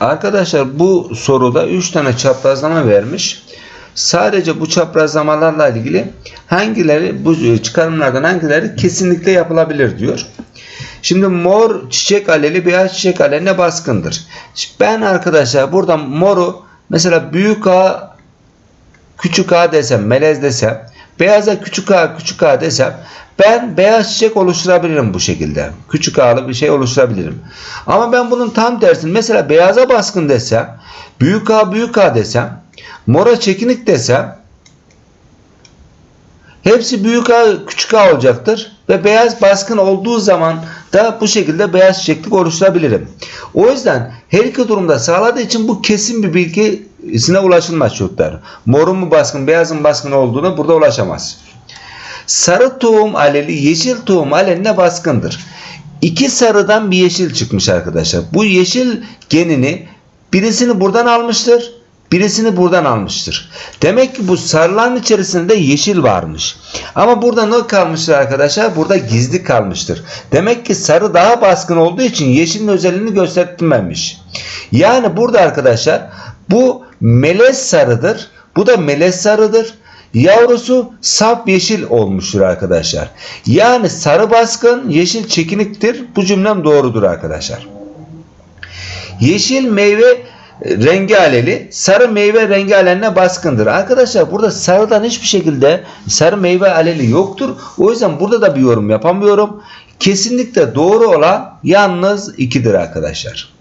Arkadaşlar bu soruda 3 tane çaprazlama vermiş. Sadece bu çaprazlamalarla ilgili hangileri bu çıkarımlardan hangileri kesinlikle yapılabilir diyor. Şimdi mor çiçek aleli beyaz çiçek aleline baskındır. Ben arkadaşlar burada moru mesela büyük A küçük A desem melez desem beyaza küçük A küçük A desem ben beyaz çiçek oluşturabilirim bu şekilde. Küçük A'lı bir şey oluşturabilirim. Ama ben bunun tam tersini mesela beyaza baskın desem büyük A büyük A desem mora çekinik desem Hepsi büyük A küçük A olacaktır ve beyaz baskın olduğu zaman da bu şekilde beyaz çiçeklik oluşturabilirim. O yüzden her iki durumda sağladığı için bu kesin bir bilgisine ulaşılmaz çocuklar. Morun mu baskın beyazın baskın olduğunu burada ulaşamaz. Sarı tohum aleli yeşil tohum aleline baskındır. İki sarıdan bir yeşil çıkmış arkadaşlar. Bu yeşil genini birisini buradan almıştır. Birisini buradan almıştır. Demek ki bu sarıların içerisinde yeşil varmış. Ama burada ne kalmıştır arkadaşlar? Burada gizli kalmıştır. Demek ki sarı daha baskın olduğu için yeşilin özelliğini göstermemiş. Yani burada arkadaşlar bu melez sarıdır. Bu da melez sarıdır. Yavrusu saf yeşil olmuştur arkadaşlar. Yani sarı baskın, yeşil çekiniktir. Bu cümlem doğrudur arkadaşlar. Yeşil meyve rengi aleli, sarı meyve rengi aleline baskındır. Arkadaşlar burada sarıdan hiçbir şekilde sarı meyve aleli yoktur. O yüzden burada da bir yorum yapamıyorum. Kesinlikle doğru olan yalnız 2'dir arkadaşlar.